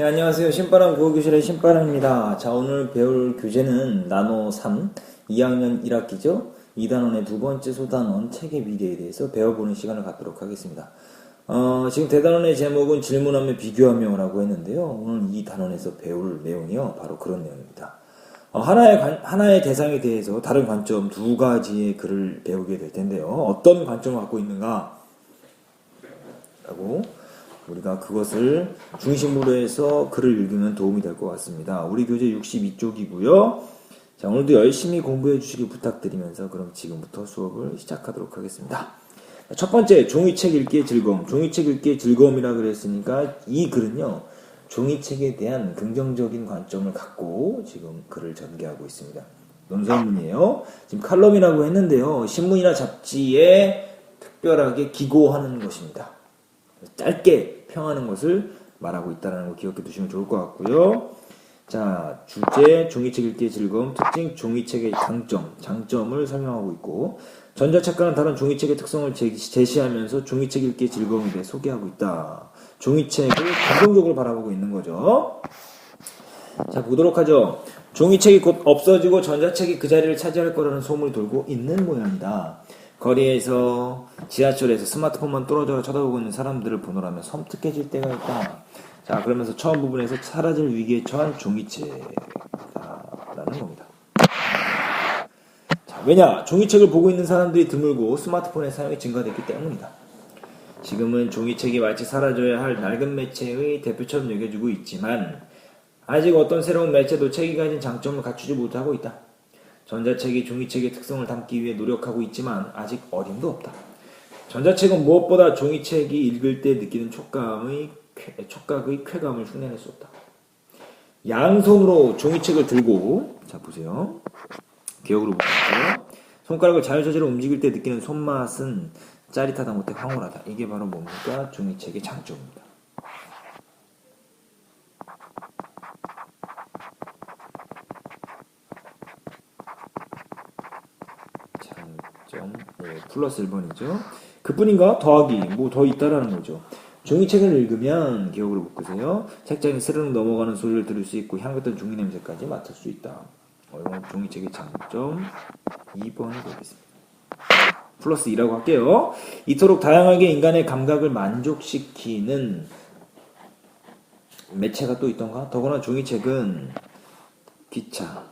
네, 안녕하세요. 신바람 국어교실의 신바람입니다. 자, 오늘 배울 교재는 나노 3, 2학년 1학기죠. 2단원의 두 번째 소단원 책의 미래에 대해서 배워보는 시간을 갖도록 하겠습니다. 어, 지금 대단원의 제목은 질문하며 비교하며라고 했는데요. 오늘 이 단원에서 배울 내용이요. 바로 그런 내용입니다. 어, 하나의, 관- 하나의 대상에 대해서 다른 관점 두 가지의 글을 배우게 될 텐데요. 어떤 관점을 갖고 있는가? 라고 우리가 그것을 중심으로 해서 글을 읽으면 도움이 될 것 같습니다. 우리 교재 62쪽이고요. 자, 오늘도 열심히 공부해 주시길 부탁드리면서 그럼 지금부터 수업을 시작하도록 하겠습니다. 자, 첫 번째, 종이책 읽기의 즐거움. 종이책 읽기의 즐거움이라 그랬으니까 이 글은요, 종이책에 대한 긍정적인 관점을 갖고 지금 글을 전개하고 있습니다. 논설문이에요. 지금 칼럼이라고 했는데요. 신문이나 잡지에 특별하게 기고하는 것입니다. 짧게 평하는 것을 말하고 있다는 걸 기억해 두시면 좋을 것 같고요. 자, 주제, 종이책 읽기의 즐거움, 특징, 종이책의 장점, 장점을 설명하고 있고, 전자책과는 다른 종이책의 특성을 제- 제시하면서 종이책 읽기의 즐거움에 대해 소개하고 있다. 종이책을 긍정적으로 바라보고 있는 거죠. 자, 보도록 하죠. 종이책이 곧 없어지고 전자책이 그 자리를 차지할 거라는 소문이 돌고 있는 모양이다. 거리에서 지하철에서 스마트폰만 떨어져 쳐다보고 있는 사람들을 보노라면 섬뜩해질 때가 있다. 자, 그러면서 처음 부분에서 사라질 위기에 처한 종이책이다라는 겁니다. 자, 왜냐? 종이책을 보고 있는 사람들이 드물고 스마트폰의 사용이 증가됐기 때문이다. 지금은 종이책이 마치 사라져야 할 낡은 매체의 대표처럼 여겨지고 있지만 아직 어떤 새로운 매체도 책이 가진 장점을 갖추지 못하고 있다. 전자책이 종이책의 특성을 담기 위해 노력하고 있지만 아직 어림도 없다. 전자책은 무엇보다 종이책이 읽을 때 느끼는 촉감의 쾌- 촉각의 쾌감을 흉내낼 수 없다. 양손으로 종이책을 들고 자 보세요. 기억으로 보세요. 손가락을 자유자재로 움직일 때 느끼는 손맛은 짜릿하다 못해 황홀하다. 이게 바로 뭡니까? 종이책의 장점입니다. 장 점 예, 플러스 1번이죠. 그뿐인가? 더하기 뭐 더 있다라는 거죠. 종이책을 읽으면 기억으로 묶으세요. 책장에 스르륵 넘어가는 소리를 들을 수 있고 향긋한 종이 냄새까지 맡을 수 있다. 어, 종이책의 장점 2번이 되겠습니다. 플러스 2라고 할게요. 이토록 다양하게 인간의 감각을 만족시키는 매체가 또 있던가? 더구나 종이책은 기차,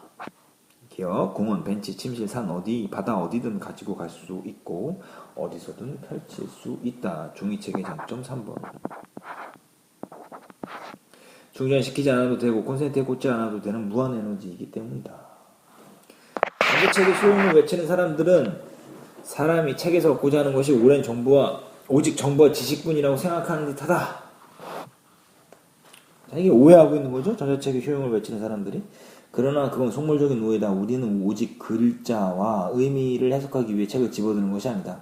기업, 공원, 벤치, 침실, 산 어디, 바다 어디든 가지고 갈 수 있고 어디서든 펼칠 수 있다. 종이책의 장점 3번. 충전시키지 않아도 되고 콘센트에 꽂지 않아도 되는 무한 에너지이기 때문이다. 전자책의 소용을 외치는 사람들은 사람이 책에서 얻고자 하는 것이 오랜 정보와 오직 정보와 지식뿐이라고 생각하는 듯하다. 자, 이게 오해하고 있는 거죠. 전자책의 효용을 외치는 사람들이. 그러나 그건 속물적인 오해다. 우리는 오직 글자와 의미를 해석하기 위해 책을 집어드는 것이 아니다.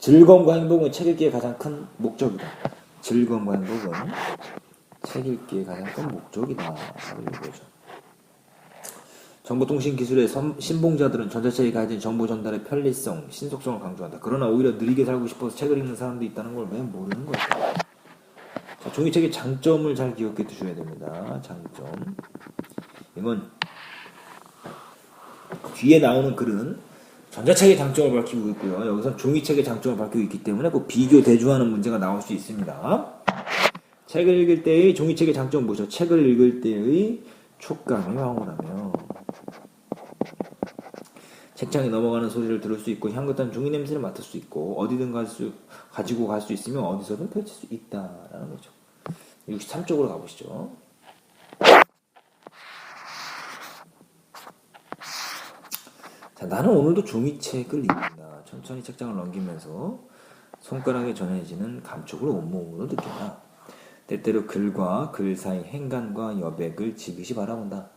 즐거움과 행복은 책 읽기의 가장 큰 목적이다. 즐거움과 행복은 책 읽기의 가장 큰 목적이다. 정보통신 기술의 선- 신봉자들은 전자책이 가진 정보 전달의 편리성, 신속성을 강조한다. 그러나 오히려 느리게 살고 싶어서 책을 읽는 사람도 있다는 걸 왜 모르는 거죠? 자, 종이책의 장점을 잘 기억해 두셔야 됩니다. 장점. 이건 뒤에 나오는 글은 전자책의 장점을 밝히고 있고요. 여기서 종이책의 장점을 밝히고 있기 때문에 그 비교 대조하는 문제가 나올 수 있습니다. 책을 읽을 때의 종이책의 장점은 뭐죠? 책을 읽을 때의 촉감이 황홀하며 책장에 넘어가는 소리를 들을 수 있고 향긋한 종이 냄새를 맡을 수 있고 어디든 갈 수, 가지고 갈 수 있으며 어디서든 펼칠 수 있다라는 거죠. 63쪽으로 가보시죠. 자, 나는 오늘도 종이책을 읽는다. 천천히 책장을 넘기면서 손가락에 전해지는 감촉을 온몸으로 느낀다. 때때로 글과 글 사이 행간과 여백을 지그시 바라본다.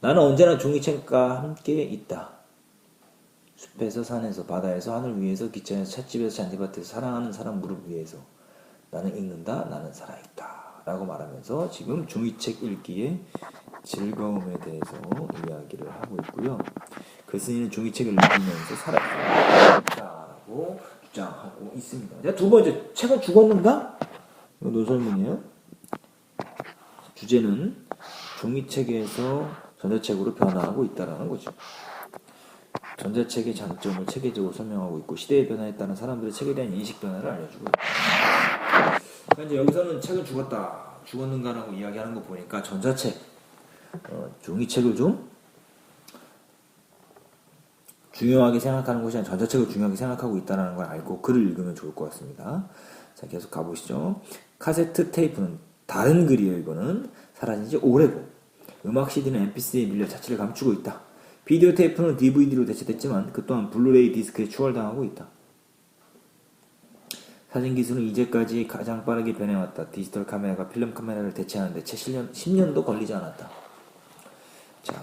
나는 언제나 종이책과 함께 있다. 숲에서 산에서 바다에서 하늘 위에서 기차에서 찻집에서 잔디밭에서 사랑하는 사람 무릎 위에서 나는 읽는다. 나는 살아있다. 라고 말하면서 지금 종이책 읽기의 즐거움에 대해서 이야기를 하고 있고요. 글쓴이는 종이책을 읽으면서 살아있다라고 주장하고 있습니다. 자, 두 번째, 책은 죽었는가? 이거 노설문이에요. 주제는 종이책에서 전자책으로 변화하고 있다라는 거죠. 전자책의 장점을 체계적으로 설명하고 있고 시대의 변화에 따른 사람들의 책에 대한 인식 변화를 알려주고 있다. 그러니까 이제 여기서는 책은 죽었다, 죽었는가라고 이야기하는 거 보니까 전자책, 어, 종이책을 좀 중요하게 생각하는 것이 아니라 전자책을 중요하게 생각하고 있다는 걸 알고 글을 읽으면 좋을 것 같습니다. 자, 계속 가보시죠. 카세트 테이프는 다른 글이에요, 이거는. 사라진 지 오래고. 음악 CD는 MP3에 밀려 자취를 감추고 있다. 비디오 테이프는 DVD로 대체됐지만 그 또한 블루레이 디스크에 추월당하고 있다. 사진 기술은 이제까지 가장 빠르게 변해왔다. 디지털 카메라가 필름 카메라를 대체하는데 채 10년, 10년도 걸리지 않았다. 자,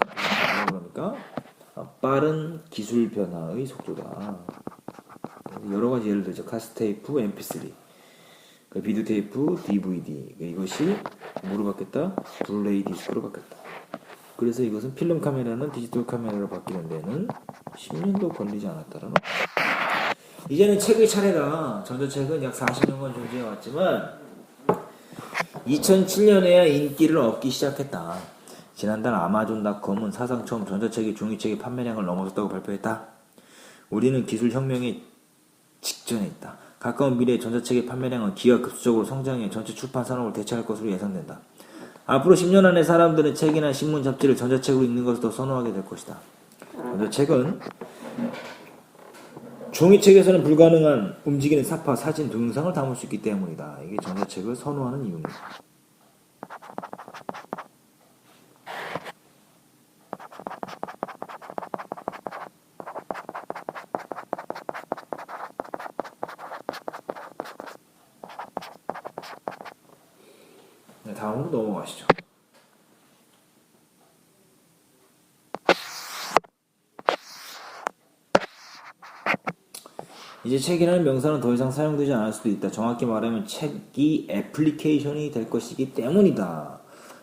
그러니까 빠른 기술 변화의 속도다. 여러 가지 예를 들죠. 카스테이프, MP3, 그 비디오 테이프, DVD. 이것이 뭐로 바뀌었다? 블루레이 디스크로 바뀌었다. 그래서 이것은 필름 카메라는 디지털 카메라로 바뀌는 데는 10년도 걸리지 않았다라는 이제는 책의 차례다. 전자책은 약 40년간 존재해 왔지만 2007년에야 인기를 얻기 시작했다. 지난달 아마존닷컴은 사상 처음 전자책이 종이책의 판매량을 넘어섰다고 발표했다. 우리는 기술 혁명의 직전에 있다. 가까운 미래에 전자책의 판매량은 기하급수적으로 성장해 전체 출판 산업을 대체할 것으로 예상된다. 앞으로 10년 안에 사람들은 책이나 신문 잡지를 전자책으로 읽는 것을 더 선호하게 될 것이다. 전자책은 종이책에서는 불가능한 움직이는 사파, 사진, 동영상을 담을 수 있기 때문이다. 이게 전자책을 선호하는 이유입니다. 네, 다음으로 넘어가시죠. 이제 책이라는 명사는 더 이상 사용되지 않을 수도 있다. 정확히 말하면 책이 애플리케이션이 될 것이기 때문이다.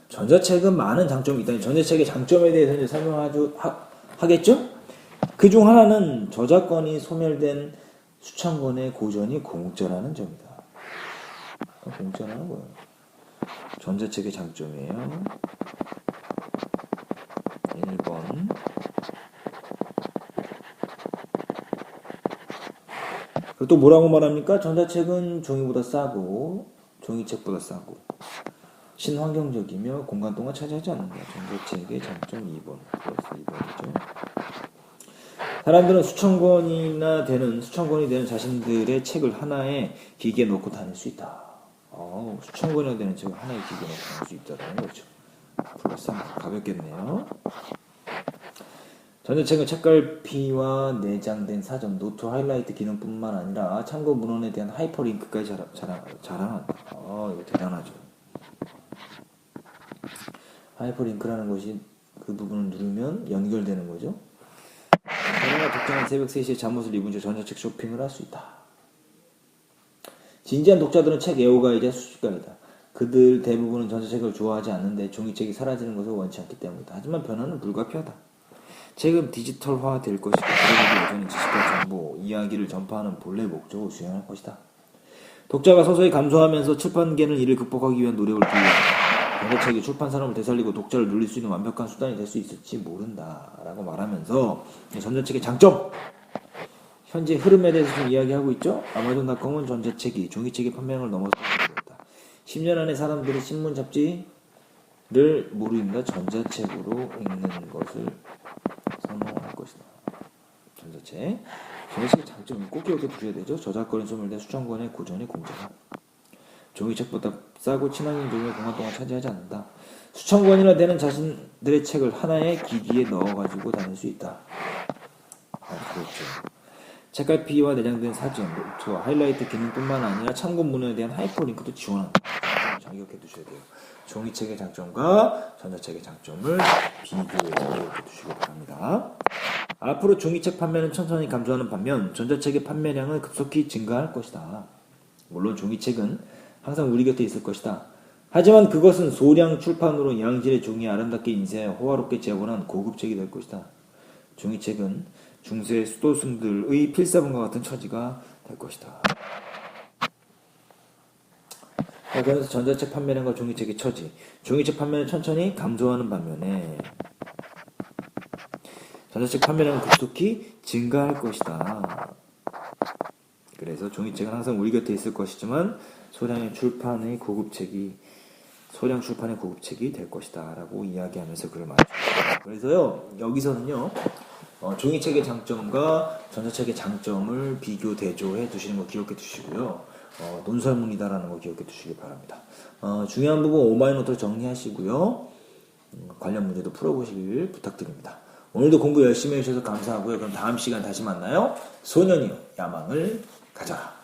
전자책은 많은 장점이 있다. 전자책의 장점에 대해서 이제 설명하겠죠? 그 중 하나는 저작권이 소멸된 수천 권의 고전이 공짜라는 점이다. 공짜라는 거예요. 전자책의 장점이에요. 1번. 그리고 또 뭐라고 말합니까? 전자책은 종이보다 싸고, 종이책보다 싸고, 친환경적이며 공간 동안 차지하지 않는다. 전자책의 장점 2번. 그래서 2번이죠. 사람들은 수천 권이나 되는, 수천 권이 되는 자신들의 책을 하나의 기기에 넣고 다닐 수 있다. 어, 수천 권이나 되는 책을 하나의 기계에 넣고 다닐 수 있다는 거죠. 플러스 가볍겠네요. 전자책은 책갈피와 내장된 사전, 노트 하이라이트 기능뿐만 아니라 참고 문헌에 대한 하이퍼링크까지 자랑, 자랑, 자랑한다. 어, 이거 대단하죠. 하이퍼링크라는 것이 그 부분을 누르면 연결되는 거죠. 그러나 독자는 새벽 3시에 잠옷을 입은 채 전자책 쇼핑을 할 수 있다. 진지한 독자들은 책 애호가이자 수집가이다. 그들 대부분은 전자책을 좋아하지 않는데 종이책이 사라지는 것을 원치 않기 때문이다. 하지만 변화는 불가피하다. 책은 디지털화 될 것이고 그래도 여전히 지식과 정보, 이야기를 전파하는 본래 목적을 수행할 것이다. 독자가 서서히 감소하면서 출판계는 이를 극복하기 위한 노력을 기울였다. 전자책이 출판 산업을 되살리고 독자를 눌릴 수 있는 완벽한 수단이 될 수 있을지 모른다. 라고 말하면서 전자책의 장점! 현재 흐름에 대해서 좀 이야기하고 있죠? 아마존닷컴은 전자책이 종이책의 판매량을 넘어섰다. 10년 안에 사람들이 신문 잡지를 무르익다 전자책으로 읽는 것을 선호할 것이다. 전자책. 전자책의 장점이 꼭 기억해 두셔야 되죠. 저작권이 소멸된 수천 권의 고전의 공짜다. 종이책보다 싸고 친환경적인 공간 동안 차지하지 않는다. 수천 권이나 되는 자신들의 책을 하나의 기기에 넣어가지고 다닐 수 있다. 아, 그렇죠. 책갈피와 내장된 사진, 노트, 하이라이트 기능뿐만 아니라 참고 문헌에 대한 하이퍼링크도 지원한다. 잘 기억해 두셔야 돼요. 종이책의 장점과 전자책의 장점을 비교해 두시기 바랍니다. 앞으로 종이책 판매는 천천히 감소하는 반면 전자책의 판매량은 급속히 증가할 것이다. 물론 종이책은 항상 우리 곁에 있을 것이다. 하지만 그것은 소량 출판으로 양질의 종이 아름답게 인쇄하여 호화롭게 재본한 고급책이 될 것이다. 종이책은 중세 수도승들의 필사본과 같은 처지가 될 것이다. 자, 그래서 전자책 판매량과 종이책의 처지. 종이책 판매는 천천히 감소하는 반면에 전자책 판매량은 급속히 증가할 것이다. 그래서 종이책은 항상 우리 곁에 있을 것이지만 소량의 출판의 고급책이 소량 출판의 고급책이 될 것이다 라고 이야기하면서 글을 마칩니다. 그래서요 여기서는요 어, 종이책의 장점과 전자책의 장점을 비교 대조해 두시는 거 기억해 두시고요 어, 논설문이다라는 거 기억해 두시기 바랍니다. 어, 중요한 부분 오마이노트로 정리하시고요 음, 관련 문제도 풀어보시길 부탁드립니다. 오늘도 공부 열심히 해주셔서 감사하고요. 그럼 다음 시간 다시 만나요. 소년이요 야망을 가져라.